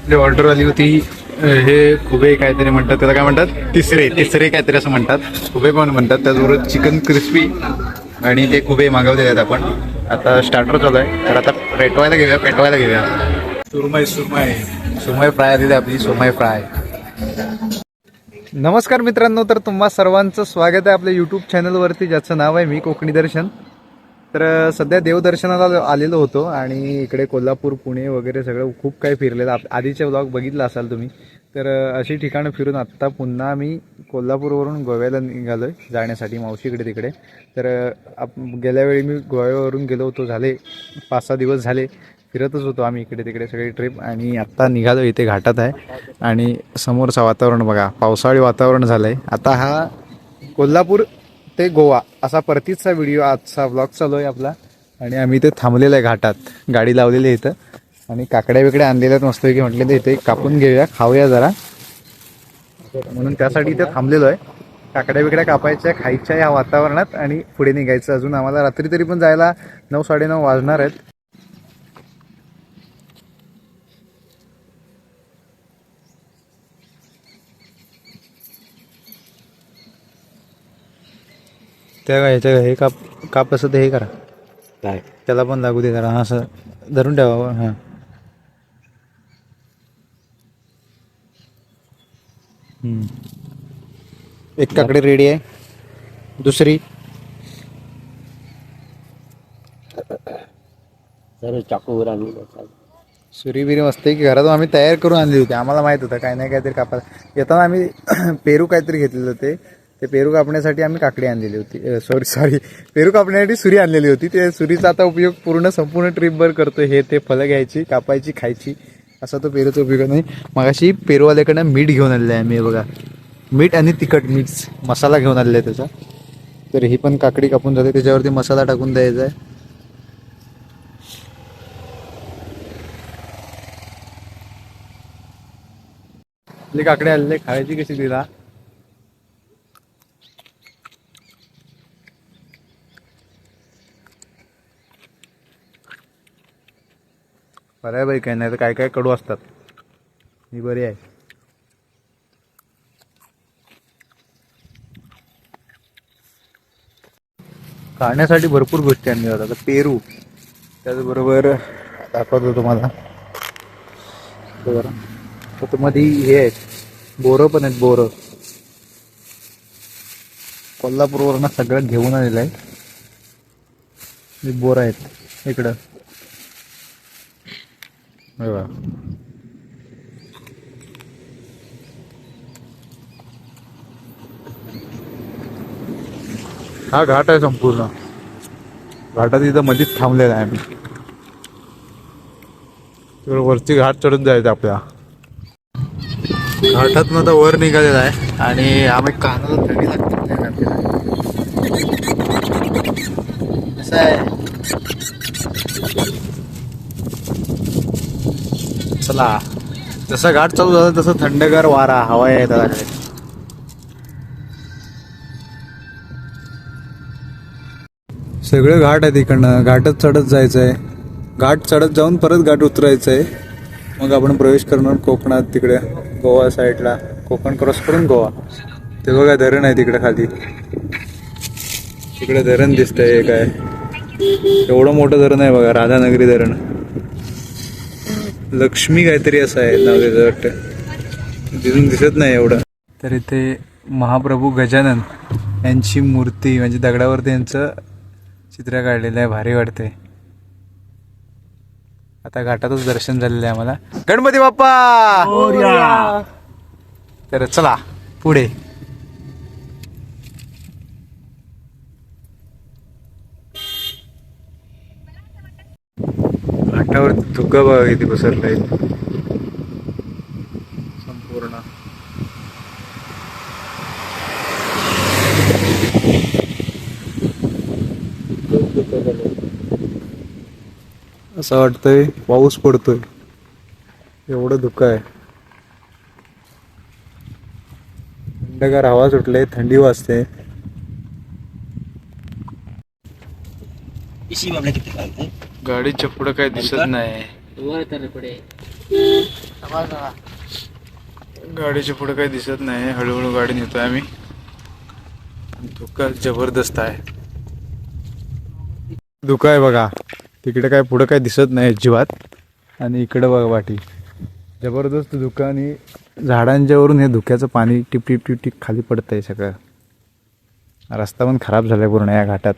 आपली ऑर्डर आली होती हे खुबे काहीतरी म्हणतात त्याला काय म्हणतात? तिसरे तिसरे काहीतरी असं म्हणतात. खुबे पण म्हणतात त्याचबरोबर चिकन क्रिस्पी आणि ते खुबे मागवले आहेत आपण. आता स्टार्टर चालू आहे. तर आता पेटवायला घेऊया पेटवायला घेऊया. सुरमई सुरमय सुरमय फ्राय दिली आपली सुरमय फ्राय नमस्कार मित्रांनो तर तुम्हा सर्वांचं स्वागत आहे आपल्या यूट्यूब चॅनलवरती ज्याचं नाव आहे मी कोकणी दर्शन. तर सध्या देवदर्शनाला आलेलो होतो आणि इकडे कोल्हापूर पुणे वगैरे सगळं खूप काही फिरलेलं. आप- आधीचे ब्लॉग बघितला असाल तुम्ही. तर अशी ठिकाणं फिरून आत्ता पुन्हा मी कोल्हापूरवरून गोव्याला निघालो आहे जाण्यासाठी मावशीकडे तिकडे. तर आप गेल्या वेळी मी गोव्यावरून गेलो होतो झाले पाच सहा दिवस झाले. फिरतच होतो आम्ही इकडे तिकडे सगळी ट्रिप आणि आत्ता निघालो इथे घाटात आहे. आणि समोरचं वातावरण बघा पावसाळी वातावरण झालं आहे आता हा कोल्हापूर ते गोवा. असा परतीचा व्हिडिओ आजचा ब्लॉग चालू आहे आपला. आणि आम्ही इथे थांबलेलं आहे घाटात. गाडी लावलेली आहे इथं. आणि काकड्या बिकड्या आणलेल्या आहेत मस्तपैकी म्हटले तर इथे कापून घेऊया खाऊया जरा. म्हणून त्यासाठी इथे थांबलेलो आहे. काकड्या बिकड्या कापायच्या खायच्या या वातावरणात. आणि पुढे निघायचं. अजून आम्हाला रात्री तरी पण जायला नऊ साडेनऊ वाजणार आहेत. त्या ह्याच्या हे काप काप असं ते हे करा. काय? त्याला पण लागू दे जरा असं धरून ठेवा हां. एक काकडी रेडी आहे. दुसरी. सर चाकूवर आणली सुरी बिरी मस्त आहे की घरातून आम्ही तयार करून आणली होती. आम्हाला माहीत होतं काय नाही काहीतरी कापायला येताना आम्ही पेरू काहीतरी घेतलेलं होते. ते पेरू कापण्यासाठी आम्ही काकडी आणलेली होती. सॉरी सॉरी पेरू कापण्यासाठी सुरी आणलेली होती. ते सुरीचा आता उपयोग पूर्ण संपूर्ण ट्रिपभर करतो हे ते फळं घ्यायची कापायची खायची. असा तो पेरूचा उपयोग नाही मगाशी पेरूवाल्याकडनं मीठ घेऊन आलेलं आहे मी बघा. मीठ आणि तिखट मिक्स. मसाला घेऊन आलेला आहे त्याचा. तर ही पण काकडी कापून जाते. त्याच्यावरती मसाला टाकून द्यायचा आहे. काकडे आलेले खायची कशी तिला? बरं आहे बाई काय नाही तर काय काय कडू असतात. ही बरी आहे. खाण्यासाठी भरपूर गोष्टी आणल्या जातात. आता पेरू त्याचबरोबर दाखवतो तुम्हाला. बरं तर हे आहेत. बोरं पण आहेत बोरं. कोल्हापूरवरनं सगळं घेऊन आलेलं आहे. बोरं आहेत इकडं. बघा. हा घाट आहे संपूर्ण. घाटात इथं मध्येच थांबलेला आहे आम्ही. तिकडे वरची घाट चढून जायचं आपल्या. घाटातनं आता वर निघालेला आहे आणि आम्ही कानाला थंडी चला जसं घाट चालू झालं तसं थंडगार वारा हवा आहे. त्याला सगळं घाट आहे तिकडनं. घाटच चढत जायचं आहे घाट चढत जाऊन परत घाट उतरायचं आहे मग आपण प्रवेश करणार कोकणात तिकडे गोवा साईडला. कोकण क्रॉस करून गोवा. ते बघा धरण आहे तिकडे खाली. तिकडे धरण दिसतंय काय. एवढं मोठं धरण आहे बघा राधानगरी धरण. लक्ष्मी काहीतरी असं आहे नाव त्याचं वाटतं तिथून दिसत नाही एवढं. तर इथे महाप्रभू गजानन यांची मूर्ती म्हणजे दगडावरती यांचं चित्र काढलेलं आहे भारी वाटते आता घाटातच दर्शन झालेलं आहे आम्हाला. गणपती बाप्पा! तर चला पुढे. धुकं बघा किती पसरलंय संपूर्ण. असं वाटतंय पाऊस पडतोय. एवढं धुकं आहे. थंडगार हवा सुटले थंडी वाजते. इसी मामले किती काय गाडीच्या पुढं काही दिसत नाही. गाडीच्या पुढे काही दिसत नाही. हळूहळू गाडी नेतोय आम्ही. धुका जबरदस्त आहे. धुका आहे बघा. तिकडे काय पुढे काही दिसत नाही अजिबात. आणि इकडे बघा वाटी. जबरदस्त धुका आणि झाडांच्या वरून हे धुक्याचं पाणी टिप टिप टिप टिप खाली पडतंय सगळं. रस्ता पण खराब झालाय पूर्ण या घाटात.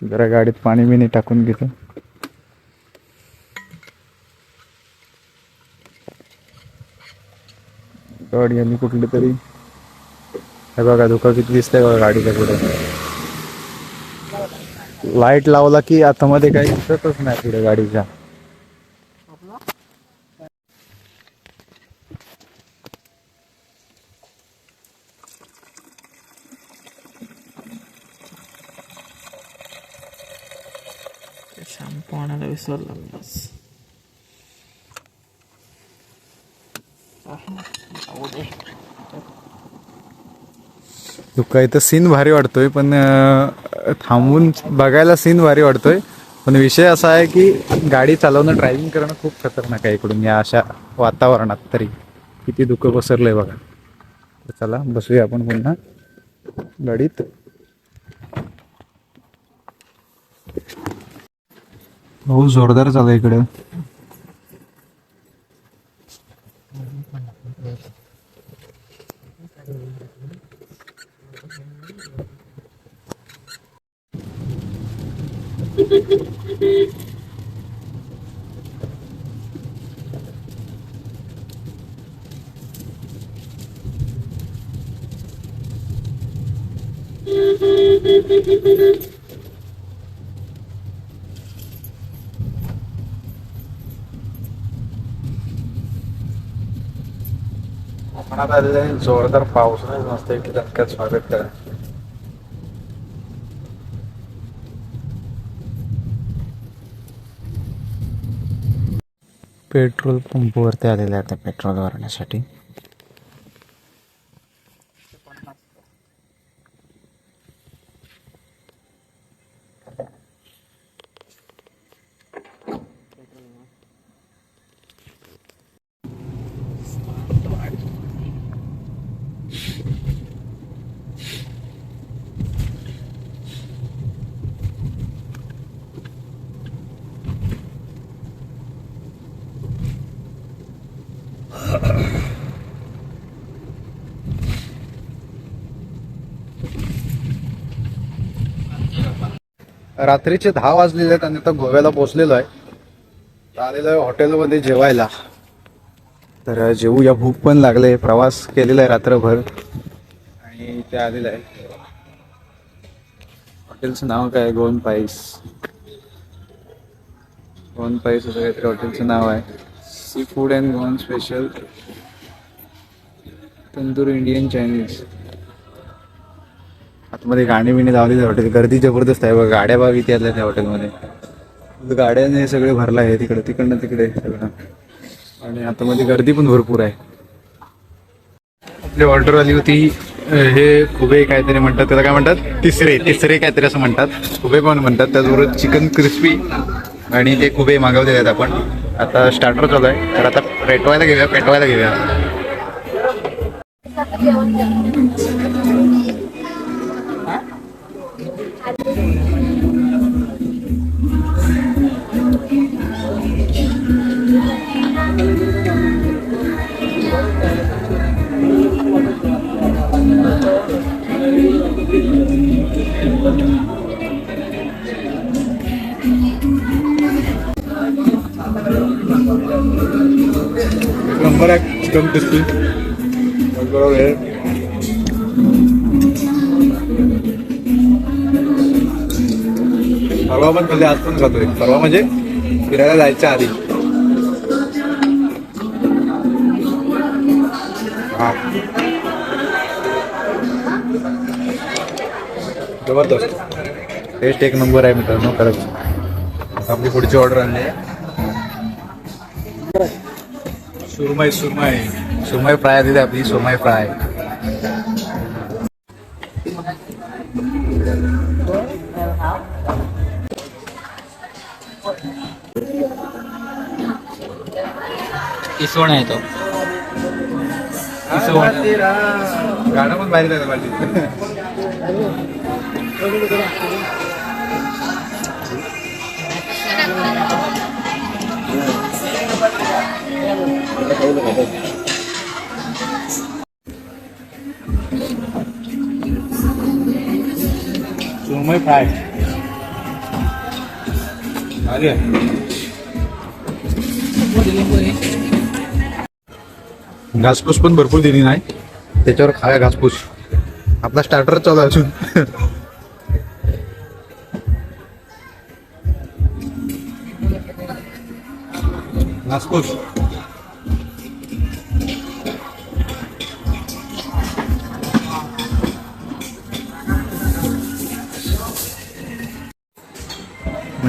जरा गाडीत पाणी बिणी टाकून घेतो. गाडी आली कुठली तरी. हे बघा धुका किती दिसतंय बघा गाडीच्या पुढे. लाइट लावला की आतमध्ये काही दिसतच नाही पुढे गाडीच्या. शॅम्पू आणायला विसरलो आज धुका इथं सीन भारी वाटतोय पण थांबून बघायला सीन भारी वाटतोय पण विषय असा आहे की गाडी चालवणं ड्रायव्हिंग करणं खूप खतरनाक आहे इकडून या अशा वातावरणात तरी. किती दुःख पसरलंय बघा. चला बसूया आपण पुन्हा. गाडीत हो जोरदार चालू Thank you. कोकणात आलेलं जोरदार पाऊस आहे मस्त एक स्वागत करा. पेट्रोल पंपवरती आलेले आहेत आता पेट्रोल भरण्यासाठी. रात्रीचे दहा वाजलेले आहेत आणि आता गोव्याला पोहोचलेलो आहे. आलेलो आहे हॉटेलमध्ये जेवायला. तर जेवूया भूक पण लागले. प्रवास केलेला आहे रात्रभर. आणि ते आलेलं आहे. हॉटेलचं नाव काय? गोवन पाईस. गोवन पाईस असं काहीतरी हॉटेलचं नाव आहे. Seafood and Goan special tandoor Indian Chinese मध्ये गाणी बिणी लावली त्या हॉटेल. गर्दी जबरदस्त आहे बघा. गाड्या बाग इथे आल्या त्या हॉटेलमध्ये. गाड्याने हे सगळे भरलं आहे तिकडे तिकडनं तिकडे सगळं. आणि आता मध्ये गर्दी पण भरपूर आहे. आपली ऑर्डर आली होती हे खुबे काहीतरी म्हणतात त्याला काय म्हणतात? तिसरे तिसरे काहीतरी असं म्हणतात. खुबे पण म्हणतात त्याचबरोबर चिकन क्रिस्पी आणि ते खुबे मागवलेले आहेत आपण. आता स्टार्टर चालू आहे. तर आता पेटवायला घेऊया पेटवायला घेऊया. नंबर आहे चिकन क्रिस्पी बरोबर आहे परवा पण खाल्ले आज पण खातोय परवा म्हणजे फिरायला जायच्या आधी जबरदस्त. टेस्ट एक नंबर आहे मित्रांनो खरंच. आपली पुढची ऑर्डर आणली आहे. सुरमई सुरमई. सुरमई फ्राय दिली आपली सुरमई फ्राय. इसवण आहे तो. गाणं पण बाहेर पाहिजे सुरमई फ्राय अरे घासपूस पण भरपूर दिली नाही. त्याच्यावर खाया घासपूस. आपला स्टार्टर चालू आहे अजून. घासपूस.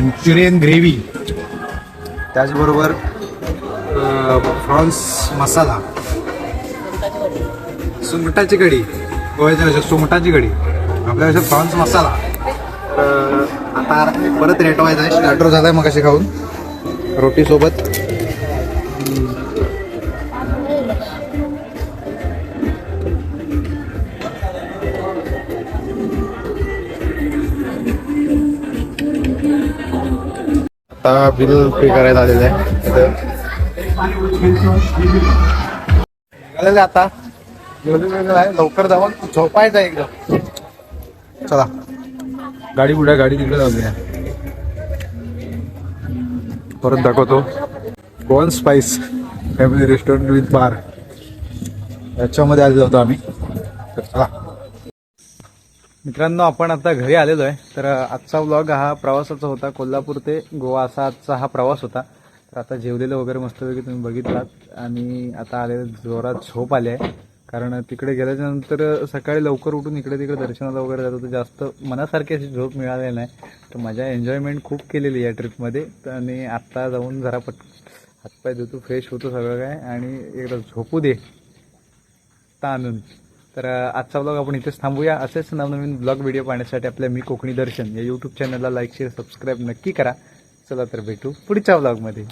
मंचुरियन ग्रेव्ही त्याचबरोबर प्रॉन्स मसाला. सुंगटाची कढी. गोव्याच्या भाषेत सुंगटाची कढी. आपल्या भाषेत प्रॉन्स मसाला. आता परत रेटवायचा आहे स्टार्टर झालाय मग कशी खाऊन रोटीसोबत आता बिल पे करायला आलेलं आहे. निघालेलं आता. आहे. लवकर जाऊन झोपायचं आहे एकदम. चला. गाडी बुड्या गाडी तिकडे जाऊया परत दाखवतो. Goan spice family restaurant with bar याच्यामध्ये आलेलो होतो आम्ही. तर चला. मित्रांनो आपण आता घरी आलेलो आहे. तर आजचा व्लॉग हा प्रवासाचा होता. कोल्हापूर ते गोवा असा आजचा हा प्रवास होता. तर आता जेवलेलं वगैरे मस्तपैकी तुम्ही बघितलात. आणि आता आलेलं जोरात झोप आली आहे. कारण तिकडे गेल्याच्यानंतर सकाळी लवकर उठून इकडे तिकडे दर्शनाला वगैरे जात होतं. जास्त मनासारखी अशी झोप मिळालेली नाही. तर मजा एन्जॉयमेंट खूप केलेली या ट्रिपमध्ये तर आणि आत्ता जाऊन जरा पट हातपाय धुतो फ्रेश होतो सगळं काय. आणि एकदा झोपू दे. ताणून तर आजचा ब्लॉग आपण इथेच थांबूया. असेच नवनवीन ब्लॉग व्हिडिओ पाहण्यासाठी आपल्या मी कोकणी दर्शन या यूट्यूब चॅनलला लाईक शेअर सबस्क्राईब नक्की करा. चला तर भेटू पुढच्या ब्लॉगमध्ये